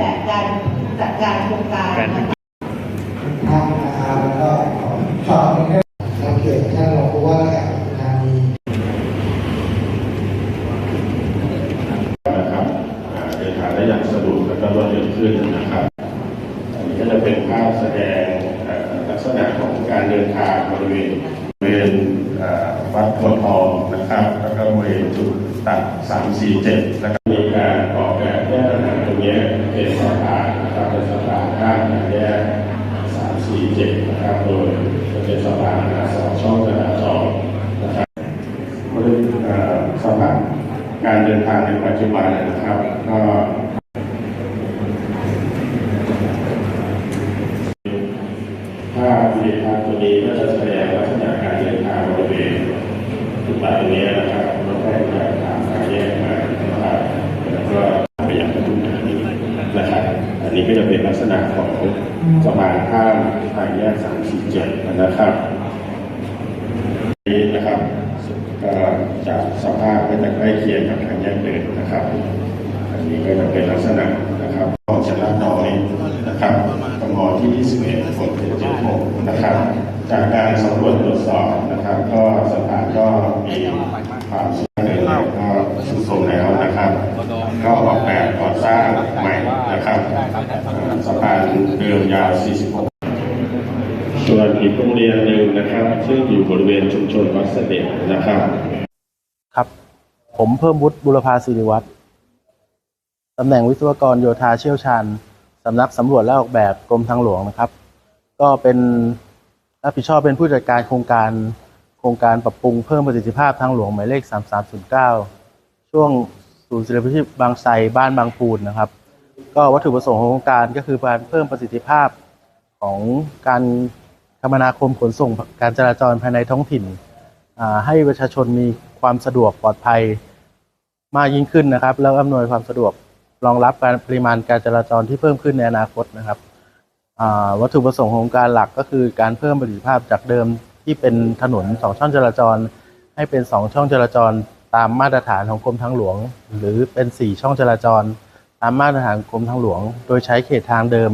แบบการจัดการโครงการนะคะท่านนะครับแล้วก็ขอฝากให้เราเกียรติท่านรองผู้ว่าราชการปทุมธานีนะครับอ่าเดินทางได้อย่างสะดวกและก็รวดเร็วขึ้นนะครับ อันนี้ก็จะเป็นภาพแสดงเอ่อลักษณะของการเดินทางบริเวณบริเวณเอ่อวัดโพธิ์ทองนะครับ แล้วก็บริเวณจุดตัด3 4 7แล้วก็มีการออกแบบแยกทางตรงนี้เป็นสะพานนะครับเป็นสะพานข้ามแยก3 4 7 นะครับโดยจะเป็นสะพานสองช่องจราจรนะครับบริเอ่อสภาพการเดินทางในปัจจุบันนะครับก็ภาพวิดีโอตัวนี้ก็จะแสดงลักษณะการเดินทางบริเวณจุดตัดตรงนี้นะครับรถไฟจากทางสายแยกมานะครับแล้วก็ไปยังปทุมธานีนะครับ อันนี้ ก็จะเป็นลักษณะของสะพานข้ามทางแยกสามสี่เจ็ดนะครับนี้นะครับก็จากสภาพก็จะใกล้เคียงกับทางแยกเดินนะครับ อันนี้ก็จะเป็นลักษณะนะครับของชนะน้อยนะครับกมที่ 21คน76นะครับ จากการสำรวจตรวจสอบนะครับ ก็สถานก็มีความสุขเลยก็สุดโทรมแล้วนะครับ ก็ออกแบบก่อสร้างใหม่ นะครับสะพานเดิมยาว 46 ส่วนอีกโรงเรียนหนึ่งนะครับ ซึ่งอยู่บริเวณชุมชนวัดเสด็จนะครับ ครับ ผมเพิ่มวุฒิบุรพาศิริวัตรตำแหน่งวิศวกรโยธาเชี่ยวชาญสำนักสำรวจและออกแบบกรมทางหลวงนะครับ ก็เป็นรับผิดชอบเป็นผู้จัดการโครงการโครงการปรับปรุงเพิ่มประสิทธิภาพทางหลวงหมายเลข 3309 ช่วงศูนย์ศิลปาชีพบางไทรบ้านบางปูนนะครับ ก็วัตถุประสงค์ของโครงการก็คือการเพิ่มประสิทธิภาพของการคมนาคมขนส่งการจราจรภายในท้องถิ่น ให้ประชาชนมีความสะดวกปลอดภัยมากยิ่งขึ้นนะครับ แล้วอำนวยความสะดวกรองรับการปริมาณการจราจรที่เพิ่มขึ้นในอนาคตนะครับวัตถุประสงค์ของการหลักก็คือการเพิ่มประสิทธิภาพจากเดิมที่เป็นถนนสองช่องจราจร ให้เป็นสองช่องจราจรตามมาตรฐานของกรมทางหลวง หรือเป็นสี่ช่องจราจร ตามมาตรฐานกรมทางหลวง โดยใช้เขตทางเดิม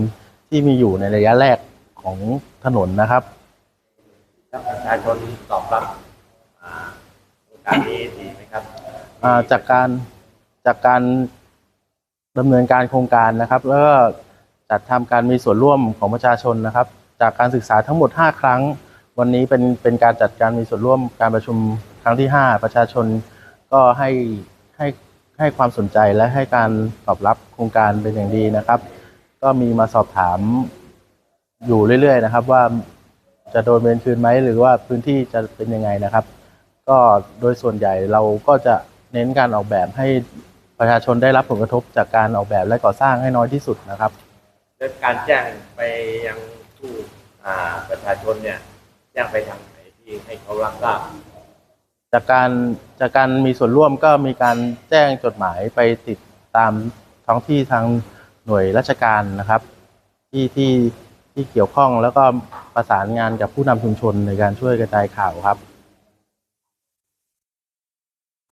ที่มีอยู่ในระยะแรกของถนนนะครับแล้วประชาชนตอบรับอ่าโครงการนี้ดีไหมครับอ่าจากการจากการดำเนินการโครงการนะครับ แล้วก็จัดทำการมีส่วนร่วมของประชาชนนะครับ จากการศึกษาทั้งหมด 5 ครั้ง วันนี้เป็นเป็นการจัดการมีส่วนร่วมการประชุมครั้งที่ 5 ประชาชนก็ให้ให้ ให้ความสนใจและให้การตอบรับโครงการเป็นอย่างดีนะครับ ก็มีมาสอบถามอยู่เรื่อย ๆ นะครับ ว่าจะโดนเวรคืนไหมหรือว่าพื้นที่จะเป็นยังไงนะครับ ก็โดยส่วนใหญ่เราก็จะเน้นการออกแบบให้ประชาชนได้รับผลกระทบจากการออกแบบและก่อสร้างให้น้อยที่สุดนะครับเรื่องการแจ้งไปยังผู้อาประชาชนเนี่ยแจ้งไปทางไหนที่ให้เขารับทราบ จากการจากการมีส่วนร่วมก็มีการแจ้งจดหมายไปติดตามท้องที่ทางหน่วยราชการนะครับ ที่ที่ที่เกี่ยวข้องแล้วก็ประสานงานกับผู้นำชุมชนในการช่วยกระจายข่าวครับ